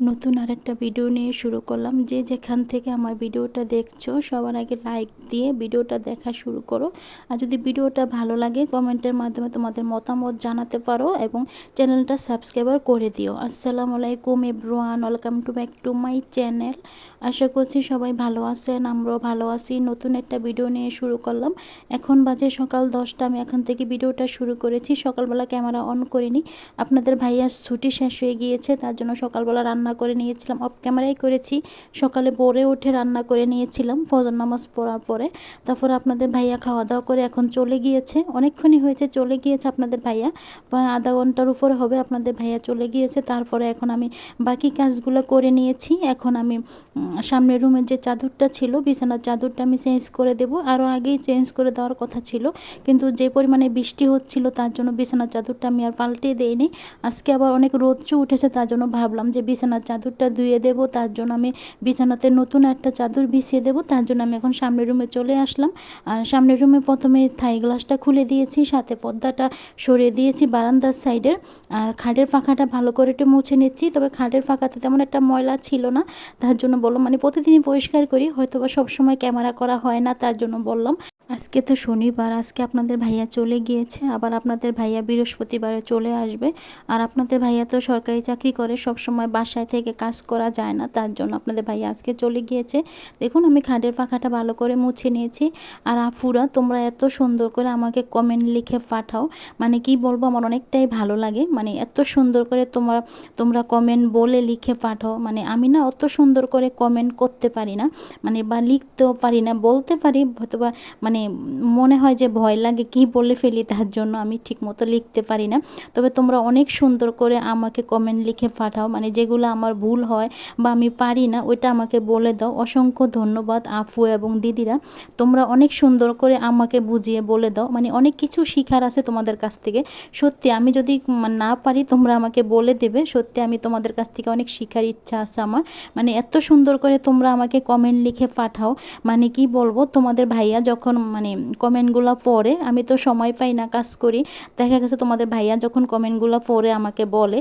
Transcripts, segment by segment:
নতুন আরেকটা ভিডিও নিয়ে শুরু করলাম। যে যেখান থেকে আমার ভিডিওটা দেখছ, সবার আগে লাইক দিয়ে ভিডিওটা দেখা শুরু করো। আর যদি ভিডিওটা ভালো লাগে কমেন্টের মাধ্যমে তোমাদের মতামত জানাতে পারো এবং চ্যানেলটা সাবস্ক্রাইবার করে দিও। আসসালামু আলাইকুম everyone welcome to back to my channel আশা করছি সবাই ভালো আছেন, আমরাও ভালো আছি। নতুন একটা ভিডিও নিয়ে শুরু করলাম। এখন বাজে সকাল দশটা, আমি এখন থেকে ভিডিওটা শুরু করেছি। সকালবেলা ক্যামেরা অন করিনি। আপনাদের ভাইয়ার ছুটি শেষ হয়ে গিয়েছে, তার জন্য সকালবেলা রান্না করে নিয়েছিলাম অফ ক্যামেরাই করেছি। সকালে পরে উঠে রান্না করে নিয়েছিলাম, ফজর নামাজ পড়ার পরে। তারপরে আপনাদের ভাইয়া খাওয়া দাওয়া করে এখন চলে গিয়েছে। অনেকক্ষণই হয়েছে, চলে গিয়েছে আপনাদের ভাইয়া। আধা ঘণ্টার উপরে হবে আপনাদের ভাইয়া চলে গিয়েছে। তারপরে এখন আমি বাকি কাজগুলো করে নিয়েছি। এখন আমি সামনের রুমের যে চাদরটা ছিল, বিছানার চাদরটা আমি চেঞ্জ করে দেব। আরও আগেই চেঞ্জ করে দেওয়ার কথা ছিল। কিন্তু যে পরিমাণে বৃষ্টি হচ্ছিল, তার জন্য বিছানার চাদরটা আমি আর পাল্টে দেইনি। আজকে আবার অনেক রোদচু উঠেছে, তার জন্য ভাবলাম যে বিছানার চাদরটা ধুয়ে দেব, তার জন্য আমি বিছানাতে নতুন একটা চাদর বিছিয়ে দেব, তার জন্য আমি এখন সামনের রুমে চলে আসলাম। আর সামনের রুমে প্রথমে থাই গ্লাসটা খুলে দিয়েছি, সাথে পর্দাটা সরিয়ে দিয়েছি বারান্দার সাইডের আর খাটের ফাঁকাটা ভালো করে একটু মুছে নিচ্ছি, তবে খাটের ফাঁকাতে তেমন একটা ময়লা ছিল না, তার জন্য বললাম মানে প্রতিদিনই পরিষ্কার করি হয়তো বা সবসময় ক্যামেরা করা হয় না, তার জন্য বললাম। আজকে তো শনিবার, আজকে আপনাদের ভাইয়া চলে গিয়েছে, আবার আপনাদের ভাইয়া বৃহস্পতিবারে চলে আসবে। আর আপনাদের ভাইয়া তো সরকারি চাকরি করে সব সময় বাসায় থেকে কাজ করা যায় না, তার জন্য আপনাদের ভাইয়া আজকে চলে গিয়েছে। দেখুন, আমি খাটের পাখাটা ভালো করে মুছে নিয়েছি। আর আফুরা, তোমরা এত সুন্দর করে আমাকে কমেন্ট লিখে পাঠাও। মানে কি বলব, আমার অনেকটাই ভালো লাগে। মানে এত সুন্দর করে তোমরা তোমরা কমেন্ট বলে লিখে পাঠাও। মানে আমি না অত সুন্দর করে কমেন্ট করতে পারি না। মানে বা লিখতেও পারি না, বলতে পারি হয়তো মানে মনে হয় যে ভয় লাগে কি বলে ফেলি তার জন্য আমি ঠিকমতো লিখতে পারি না। তবে তোমরা অনেক সুন্দর করে আমাকে কমেন্ট লিখে পাঠাও মানে যেগুলো আমার ভুল হয় বা আমি পারি না, ওইটা আমাকে বলে দাও। অসংখ্য ধন্যবাদ আফু এবং দিদিরা। তোমরা অনেক সুন্দর করে আমাকে বুঝিয়ে বলে দাও। মানে অনেক কিছু শিখার আছে তোমাদের কাছ থেকে। সত্যি আমি যদি না পারি তোমরা আমাকে বলে দেবে। সত্যি আমি তোমাদের কাছ থেকে অনেক শিখার ইচ্ছা আছে আমার। মানে এত সুন্দর করে তোমরা আমাকে কমেন্ট লিখে পাঠাও। মানে কি বলব? তোমাদের ভাইয়া যখন মানে কমেন্টগুলো পড়ে, আমি তো সময় পাই না কাজ করি। দেখা গেছে তোমাদের ভাইয়া যখন কমেন্টগুলো পড়ে আমাকে বলে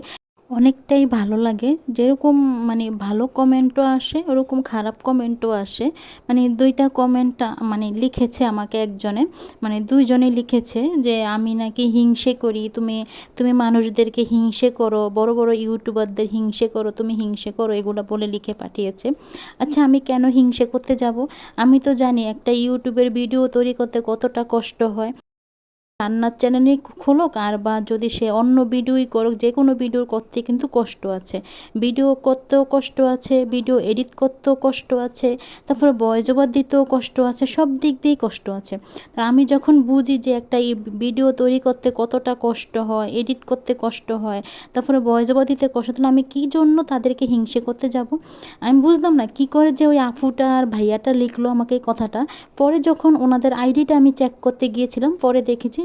অনেকটাই ভালো লাগে। যেরকম মানে ভালো কমেন্টও আসে, ওরকম খারাপ কমেন্টও আসে। মানে দুইটা কমেন্ট মানে লিখেছে আমাকে একজনে। মানে দুইজনে লিখেছে যে, আমি নাকি হিংসে করি। তুমি তুমি মানুষদেরকে হিংসে করো। বড় বড় ইউটিউবারদের হিংসে করো। তুমি হিংসে করো। এগুলো বলে লিখে পাঠিয়েছে। আচ্ছা আমি কেন হিংসে করতে যাব? আমি তো জানি একটা ইউটিউবের ভিডিও তৈরি করতে কতটা কষ্ট হয়। রান্নার চ্যানেলই খোলক, আর বা যদি সে অন্য ভিডিওই করুক, যে কোনো ভিডিও করতে কিন্তু কষ্ট আছে। ভিডিও করতেও কষ্ট আছে, ভিডিও এডিট করতেও কষ্ট আছে, তারপরে বয়স ওভার দিতেও কষ্ট আছে, সব দিক দিয়েই কষ্ট আছে। তা আমি যখন বুঝি যে একটা ভিডিও তৈরি করতে কতটা কষ্ট হয়, এডিট করতে কষ্ট হয়, তারপরে ওভার দিতে কষ্ট তাহলে আমি কী জন্য তাদেরকে হিংসে করতে যাব? আমি বুঝলাম না, কি করে যে ওই আফুটা আর ভাইয়াটা লিখলো আমাকে এই কথাটা। পরে যখন ওনাদের আইডিটা আমি চেক করতে গিয়েছিলাম, পরে দেখেছি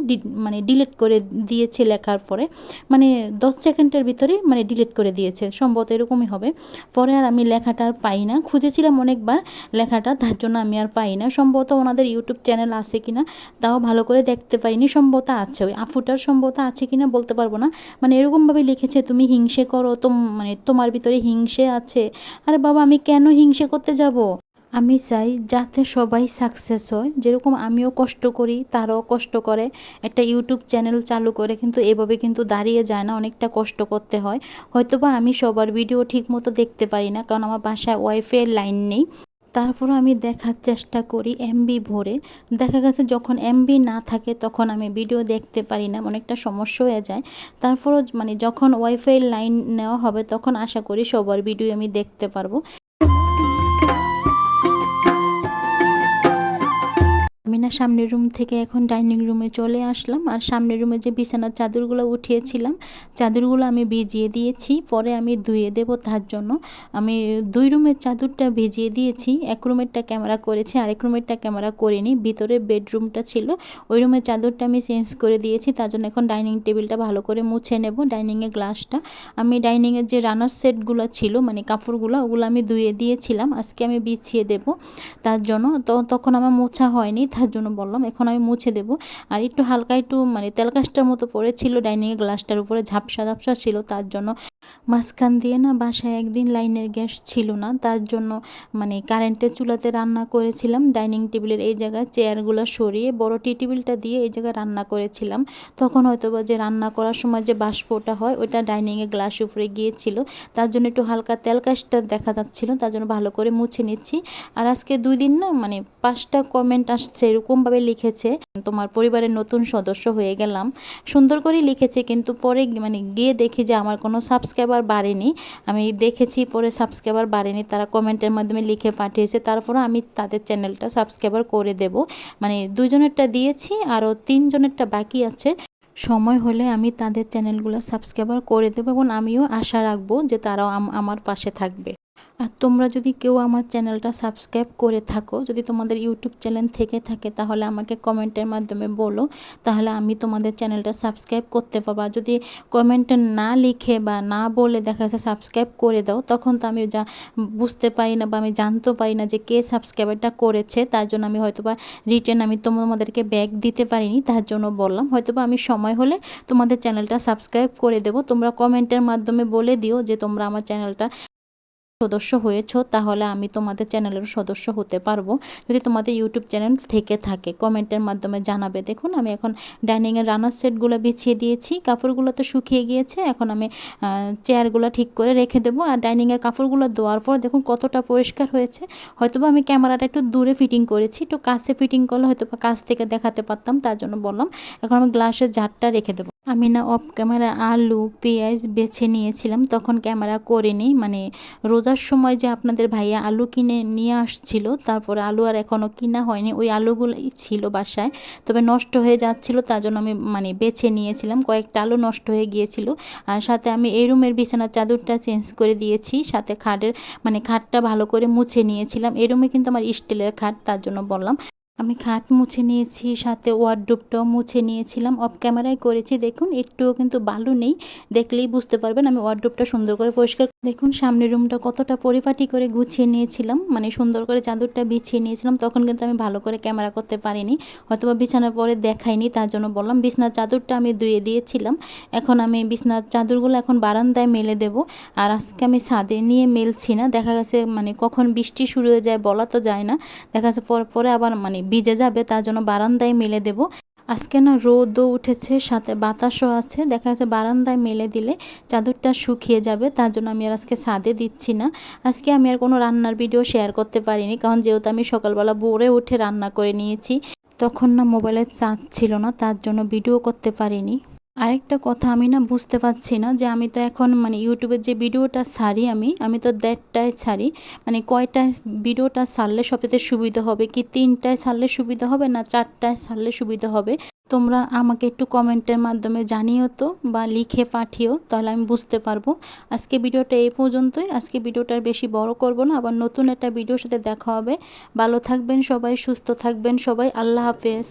মানে ডিলিট করে দিয়েছে লেখার পরে মানে দশ সেকেন্ডের ভিতরে মানে ডিলিট করে দিয়েছে, সম্ভবত এরকমই হবে। পরে আর আমি লেখাটা আর পাই না। খুঁজেছিলাম অনেকবার লেখাটা, তার জন্য আমি আর পাই না। সম্ভবত ওনাদের ইউটিউব চ্যানেল আছে কিনা, তাও ভালো করে দেখতে পাইনি। সম্ভবত আছে, ওই আফুটার সম্ভবত আছে কিনা বলতে পারব না। মানে এরকমভাবে লিখেছে, তুমি হিংসে করো তো মানে তোমার ভিতরে হিংসে আছে। আরে বাবা, আমি কেন হিংসে করতে যাব? আমি চাই যাতে সবাই সাকসেস হয়। যেরকম আমিও কষ্ট করি, তারাও কষ্ট করে। একটা ইউটিউব চ্যানেল চালু করে কিন্তু এভাবে কিন্তু দাঁড়িয়ে যায় না, অনেকটা কষ্ট করতে হয়। হয়তোবা আমি সবার ভিডিও ঠিক মতো দেখতে পারি না, কারণ আমার বাসায় ওয়াইফাই লাইন নেই। তারপরও আমি দেখার চেষ্টা করি এমবি ভরে। দেখা গেছে যখন এমবি না থাকে তখন আমি ভিডিও দেখতে পারি না, অনেকটা সমস্যা হয়ে যায়। তারপরও মানে যখন ওয়াইফাই লাইন নেওয়া হবে তখন আশা করি সবার ভিডিও আমি দেখতে পারব। আমি না, সামনের রুম থেকে এখন ডাইনিং রুমে চলে আসলাম। আর সামনের রুমে যে বিছানার চাদরগুলো উঠিয়েছিলাম, চাদরগুলো আমি ভিজিয়ে দিয়েছি। পরে আমি ধুয়ে দেবো তার জন্য। আমি দুই রুমের চাদরটা ভিজিয়ে দিয়েছি। এক রুমেরটা ক্যামেরা করেছি, আরেক রুমেরটা ক্যামেরা করিনি। ভিতরে বেডরুমটা ছিল। ওই রুমের চাদরটা আমি চেঞ্জ করে দিয়েছি। তার জন্য এখন ডাইনিং টেবিলটা ভালো করে মুছে নেব ডাইনিংয়ের গ্লাসটা। আমি ডাইনিংয়ের যে রানার সেটগুলো ছিল মানে কাপড়গুলো, ওগুলো আমি ধুয়ে দিয়েছিলাম। আজকে আমি বিছিয়ে দেব তার জন্য। তো তখন আমার মোছা হয়নি, তার জন্য বললাম, এখন আমি মুছে দেব। আর একটু হালকা একটু মানে তেল কাজটার মতো পড়েছিল ডাইনিংয়ের গ্লাসটার উপরে ঝাপসা ঝাপসা ছিল, তার জন্য মাঝখান দিয়ে না বাসায় একদিন লাইনের গ্যাস ছিল না, তার জন্য মানে কারেন্টের চুলাতে রান্না করেছিলাম, ডাইনিং টেবিলের এই জায়গায় চেয়ারগুলো সরিয়ে বড় টি টেবিলটা দিয়ে এই জায়গায় রান্না করেছিলাম। তখন হয়তো যে রান্না করার সময় যে বাষ্পটা হয়, ওইটা ডাইনিংয়ে গ্লাস উপরে গিয়েছিল, তার জন্য একটু হালকা তেল কাজটা দেখা যাচ্ছিল, তার জন্য ভালো করে মুছে নিচ্ছি। আর আজকে দুই দিন না মানে পাঁচটা কমেন্ট আসছে, এরকমভাবে লিখেছে, তোমার পরিবারের নতুন সদস্য হয়ে গেলাম। সুন্দর করেই লিখেছে, কিন্তু পরে মানে গিয়ে দেখি যে আমার কোনো সাবস্ক্রাইবার বাড়েনি, আমি দেখেছি পরে সাবস্ক্রাইবার বাড়েনি, তারা কমেন্টের মাধ্যমে লিখে পাঠিয়েছে তারপরে আমি তাদের চ্যানেলটা সাবস্ক্রাইবার করে দেব। মানে দুজনেরটা দিয়েছি, আরও তিনজনেরটা বাকি আছে। সময় হলে আমি তাদের চ্যানেলগুলো সাবস্ক্রাইবার করে দেবো এবং আমিও আশা রাখব যে তারাও আমার পাশে থাকবে। আর তোমরা যদি কেউ আমার চ্যানেলটা সাবস্ক্রাইব করে থাকো, যদি তোমাদের ইউটিউব চ্যানেল থেকে থাকে, তাহলে আমাকে কমেন্টের মাধ্যমে বলো। তাহলে আমি তোমাদের চ্যানেলটা সাবস্ক্রাইব করতে পারব। আর যদি কমেন্টে না লিখে বা না বলে দেখা যাচ্ছে সাবস্ক্রাইব করে দাও, তখন তো আমি যা বুঝতে পারি না বা আমি জানতেও পারি না যে কে সাবস্ক্রাইবারটা করেছে। তার জন্য আমি হয়তো বা রিটার্ন আমি তোমাদেরকে ব্যাগ দিতে পারিনি, তার জন্য বললাম। হয়তো বা আমি সময় হলে তোমাদের চ্যানেলটা সাবস্ক্রাইব করে দেবো। তোমরা কমেন্টের মাধ্যমে বলে দিও যে তোমরা আমার চ্যানেলটা সদস্য হয়েছ, তাহলে আমি তোমাদের চ্যানেলের সদস্য হতে পারব। যদি তোমাদের ইউটিউব চ্যানেল থেকে থাকে, কমেন্টের মাধ্যমে জানাবে। দেখুন, আমি এখন ডাইনিংয়ের রানার সেটগুলো বিছিয়ে দিয়েছি। কাপড়গুলো তো শুকিয়ে গিয়েছে, এখন আমি চেয়ারগুলো ঠিক করে রেখে দেবো। আর ডাইনিংয়ের কাপড়গুলো দেওয়ার পর দেখুন কতটা পরিষ্কার হয়েছে। হয়তোবা আমি ক্যামেরাটা একটু দূরে ফিটিং করেছি, একটু কাছে ফিটিং করলে হয়তো কাছ থেকে দেখাতে পারতাম, তার জন্য বললাম, এখন আমি গ্লাসের জারটা রেখে দেবো। আমি না অফ ক্যামেরা আলু, পেঁয়াজ বেছে নিয়েছিলাম, তখন ক্যামেরা করিনি মানে রোজার সময় যে আপনাদের ভাইয়া আলু কিনে নিয়ে আসছিল, তারপরে আলু আর এখনও কিনা হয়নি। ওই আলুগুলোই ছিল বাসায়, তবে নষ্ট হয়ে যাচ্ছিল, তার জন্য আমি মানে বেছে নিয়েছিলাম। কয়েকটা আলু নষ্ট হয়ে গিয়েছিল। আর সাথে আমি এই রুমের বিছানার চাদরটা চেঞ্জ করে দিয়েছি, সাথে খাটের মানে খাটটা ভালো করে মুছে নিয়েছিলাম। এই রুমে কিন্তু আমার স্টিলের খাট, তার জন্য বললাম। আমি খাট মুছে নিয়েছি, সাথে ওয়ার্ডরোবটাও মুছে নিয়েছিলাম অফ ক্যামেরায় করেছি। দেখুন, একটুও কিন্তু বালু নেই, দেখলেই বুঝতে পারবেন আমি ওয়ার্ডরোবটা সুন্দর করে পরিষ্কার দেখুন সামনের রুমটা কতটা পরিপাটি করে গুছিয়ে নিয়েছিলাম মানে সুন্দর করে চাদরটা বিছিয়ে নিয়েছিলাম, তখন কিন্তু আমি ভালো করে ক্যামেরা করতে পারিনি, হয়তোবা বিছানার পরে দেখাইনি, তার জন্য বললাম, বিছনার চাদরটা আমি ধুয়ে দিয়েছিলাম, এখন আমি বিছনার চাদরগুলো এখন বারান্দায় মেলে দেব, আর আজকে আমি ছাদে নিয়ে মেলছি না, দেখা গেছে মানে কখন বৃষ্টি শুরু হয়ে যায় বলা তো যায় না, দেখা যাচ্ছে পরে পরে আবার মানে ভিজে যাবে, তার জন্য বারান্দায় মেলে দেব। আজকে না রোদও উঠেছে, সাথে বাতাসও আছে। দেখা যাচ্ছে বারান্দায় মেলে দিলে চাদরটা শুকিয়ে যাবে, তার জন্য আমি আর আজকে ছাদে দিচ্ছি না। আজকে আমি আর কোনো রান্নার ভিডিও শেয়ার করতে পারিনি, কারণ যেহেতু আমি সকালবেলা ভোরে উঠে রান্না করে নিয়েছি, তখন না মোবাইলের চার্জ ছিল না, তার জন্য ভিডিও করতে পারিনি। আরেকটা কথা আমি না বুঝতে পারছি না যে আমি তো এখন মানে ইউটিউবের যে ভিডিওটা ছাড়ি আমি আমি তো দেড়টায় ছাড়ি। মানে কয়টায় ভিডিওটা ছাড়লে সবচেয়ে সুবিধা হবে? কি তিনটায় ছাড়লে সুবিধা হবে না চারটায় ছাড়লে সুবিধা হবে? তোমরা আমাকে একটু কমেন্টের মাধ্যমে জানিও তো বা লিখে পাঠিও, তাহলে আমি বুঝতে পারব। আজকে ভিডিওটা এই পর্যন্তই। আজকে ভিডিওটার বেশি বড় করব না, আবার নতুন একটা ভিডিওর সাথে দেখা হবে। ভালো থাকবেন সবাই, সুস্থ থাকবেন সবাই। আল্লাহ হাফেজ।